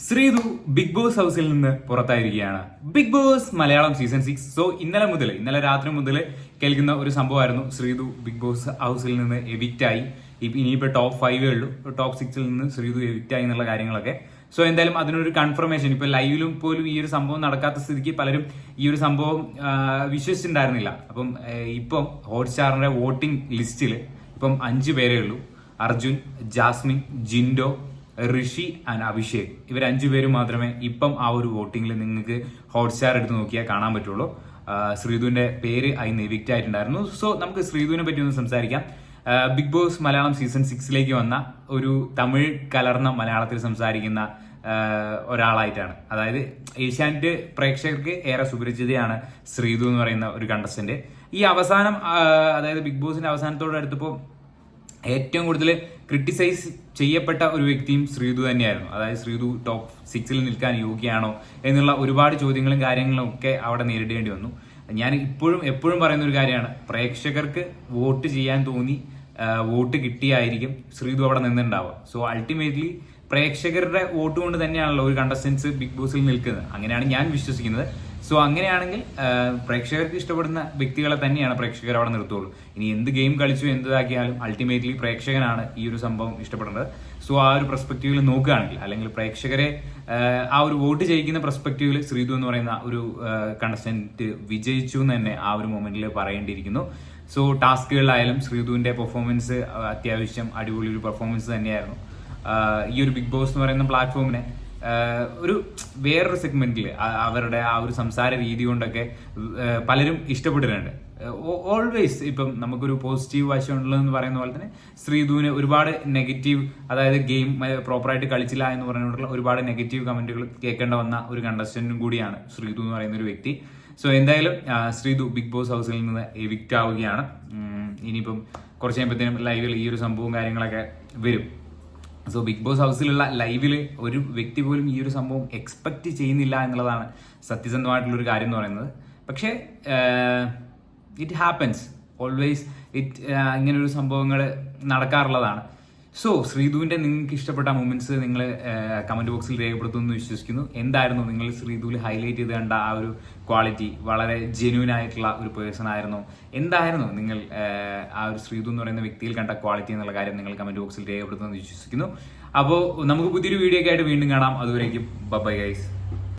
Sreethu big boss ഹൗസിൽ നിന്ന് പുറത്തായിരിക്കുകയാണ്. Big boss Malayalam season six so ഇന്നലെ മുതൽ ഇന്നലെ രാത്രി മുതൽ കേൾക്കുന്ന ഒരു സംഭവമായിരുന്നു. ശ്രീതു ബിഗ് ബോസ് ഹൗസിൽ നിന്ന് എവിക്റ്റ് ആയി. ഇപ്പ- ഇനിയിപ്പോ ടോപ്പ് ഫൈവേ ഉള്ളൂ. ടോപ്പ് സിക്സിൽ നിന്ന് ശ്രീതു എവിക്റ്റ് ആയി എന്നുള്ള കാര്യങ്ങളൊക്കെ. സോ എന്തായാലും അതിനൊരു കൺഫർമേഷൻ ഇപ്പൊ ലൈവിലും പോലും ഈ ഒരു സംഭവം നടക്കാത്ത സ്ഥിതിക്ക് പലരും ഈ ഒരു സംഭവം വിശ്വസിച്ചിട്ടുണ്ടായിരുന്നില്ല. അപ്പം ഇപ്പം ഹോട്ട്സ്റ്റാറിന്റെ വോട്ടിംഗ് ലിസ്റ്റിൽ ഇപ്പം അഞ്ച് പേരേ ഉള്ളൂ. അർജുൻ ജാസ്മിൻ ജിൻഡോ ഋഷി ആൻഡ് അഭിഷേക്. ഇവർ അഞ്ചുപേരും മാത്രമേ ഇപ്പം ആ ഒരു വോട്ടിങ്ങിൽ നിങ്ങൾക്ക് ഹോട്ട്സ്റ്റാർ എടുത്ത് നോക്കിയാൽ കാണാൻ പറ്റുള്ളൂ. ശ്രീധുവിന്റെ പേര് അതിന് എവിക്റ്റ് ആയിട്ടുണ്ടായിരുന്നു. സോ നമുക്ക് ശ്രീധുവിനെ പറ്റി ഒന്ന് സംസാരിക്കാം. ബിഗ് ബോസ് മലയാളം സീസൺ സിക്സിലേക്ക് വന്ന ഒരു തമിഴ് കലർന്ന മലയാളത്തിൽ സംസാരിക്കുന്ന ഒരാളായിട്ടാണ്. അതായത് ഏഷ്യാനെറ്റ് പ്രേക്ഷകർക്ക് ഏറെ സുപരിചിതയാണ് ശ്രീധു എന്ന് പറയുന്ന ഒരു കണ്ടസ്റ്റന്റ് ഈ അവസാനം അതായത് ബിഗ് ബോസിന്റെ അവസാനത്തോട് അടുത്തപ്പോൾ ഏറ്റവും കൂടുതൽ ക്രിട്ടിസൈസ് ചെയ്യപ്പെട്ട ഒരു വ്യക്തിയും ശ്രീതു തന്നെയായിരുന്നു. അതായത് ശ്രീതു ടോപ്പ് സിക്സിൽ നിൽക്കാൻ യോഗ്യയാണോ എന്നുള്ള ഒരുപാട് ചോദ്യങ്ങളും കാര്യങ്ങളും ഒക്കെ അവിടെ നേരിടേണ്ടി വന്നു. ഞാൻ ഇപ്പോഴും എപ്പോഴും പറയുന്ന ഒരു കാര്യമാണ്. പ്രേക്ഷകർക്ക് വോട്ട് ചെയ്യാൻ തോന്നി വോട്ട് കിട്ടിയായിരിക്കും ശ്രീതു അവിടെ നിന്നുണ്ടാവുക സോ അൾട്ടിമേറ്റ്ലി പ്രേക്ഷകരുടെ വോട്ട് കൊണ്ട് തന്നെയാണല്ലോ ഒരു കണ്ടസ്റ്റൻസ് ബിഗ് ബോസിൽ നിൽക്കുന്നത്. അങ്ങനെയാണ് ഞാൻ വിശ്വസിക്കുന്നത്. സോ അങ്ങനെയാണെങ്കിൽ പ്രേക്ഷകർക്ക് ഇഷ്ടപ്പെടുന്ന വ്യക്തികളെ തന്നെയാണ് പ്രേക്ഷകർ അവിടെ നിർത്തുള്ളൂ. ഇനി എന്ത് ഗെയിം കളിച്ചു എന്തതാക്കിയാലും അൾട്ടിമേറ്റ്ലി പ്രേക്ഷകനാണ് ഈ ഒരു സംഭവം ഇഷ്ടപ്പെടുന്നത്. സോ ആ ഒരു പെർസ്പെക്റ്റീവിൽ നോക്കുകയാണെങ്കിൽ അല്ലെങ്കിൽ പ്രേക്ഷകരെ ആ, ഒരു വോട്ട് ചെയ്യിക്കുന്ന പെർസ്പെക്റ്റീവിൽ ശ്രീതു എന്ന് പറയുന്ന ഒരു കണ്ടസ്റ്റന്റ് വിജയിച്ചു എന്ന് തന്നെ ആ ഒരു മൊമെന്റിൽ പറയേണ്ടിയിരിക്കുന്നു. സോ ടാസ്കുകളിലായാലും ശ്രീതുവിന്റെ പെർഫോമൻസ് അത്യാവശ്യം അടിപൊളി ഒരു പെർഫോമൻസ് തന്നെയായിരുന്നു. ഈ ഒരു ബിഗ് ബോസ് എന്ന് പറയുന്ന പ്ലാറ്റ്ഫോമിനെ ഒരു വേറൊരു സെഗ്മെന്റിൽ അവരുടെ ആ ഒരു സംസാര രീതി കൊണ്ടൊക്കെ പലരും ഇഷ്ടപ്പെട്ടിട്ടുണ്ട്. ഓൾവേസ് ഇപ്പം നമുക്കൊരു പോസിറ്റീവ് വശമുള്ളതെന്ന് പറയുന്ന പോലെ തന്നെ ശ്രീധുവിന് ഒരുപാട് നെഗറ്റീവ് അതായത് ഗെയിം പ്രോപ്പറായിട്ട് കളിച്ചില്ല എന്ന് പറഞ്ഞുകൊണ്ടുള്ള ഒരുപാട് നെഗറ്റീവ് കമന്റുകൾ കേൾക്കേണ്ട വന്ന ഒരു കണ്ടസ്റ്റന്റും കൂടിയാണ് ശ്രീധു എന്ന് പറയുന്ന ഒരു വ്യക്തി. സോ എന്തായാലും ശ്രീധു ബിഗ് ബോസ് ഹൗസിൽ നിന്ന് എവിക്റ്റ് ആവുകയാണ്. ഇനിയിപ്പം കുറച്ച് കഴിയുമ്പോഴത്തേനും ലൈവിൽ ഈ ഒരു സംഭവവും കാര്യങ്ങളൊക്കെ വരും. സോ ബിഗ് ബോസ് ഹൗസിലുള്ള ലൈവിൽ ഒരു വ്യക്തി പോലും ഈ ഒരു സംഭവം എക്സ്പെക്ട് ചെയ്യുന്നില്ല എന്നുള്ളതാണ് സത്യസന്ധമായിട്ടുള്ളൊരു കാര്യം എന്ന് പറയുന്നത്. പക്ഷേ ഇറ്റ് ഹാപ്പൻസ് ഓൾവേസ് ഇറ്റ് ഇങ്ങനൊരു സംഭവങ്ങൾ നടക്കാറുള്ളതാണ്. സോ ശ്രീധുവിന്റെ നിങ്ങൾക്ക് ഇഷ്ടപ്പെട്ട മൊമെന്റ്സ് നിങ്ങൾ കമന്റ് ബോക്സിൽ രേഖപ്പെടുത്തുമെന്ന് വിശ്വസിക്കുന്നു. എന്തായിരുന്നു നിങ്ങൾ ശ്രീധുവിൽ ഹൈലൈറ്റ് ചെയ്ത് കണ്ട ആ ഒരു ക്വാളിറ്റി വളരെ ജെന്യൂൻ ആയിട്ടുള്ള ഒരു പേഴ്സൺ ആയിരുന്നു. എന്തായിരുന്നു നിങ്ങൾ ആ ഒരു ശ്രീധു എന്ന് പറയുന്ന വ്യക്തിയിൽ കണ്ട ക്വാളിറ്റി എന്നുള്ള കാര്യം നിങ്ങൾ കമന്റ് ബോക്സിൽ രേഖപ്പെടുത്തുമെന്ന് വിശ്വസിക്കുന്നു. അപ്പോൾ നമുക്ക് പുതിയൊരു വീഡിയോ ഒക്കെ ആയിട്ട് വീണ്ടും കാണാം. അതുവരേക്കും ബൈ ഗൈസ്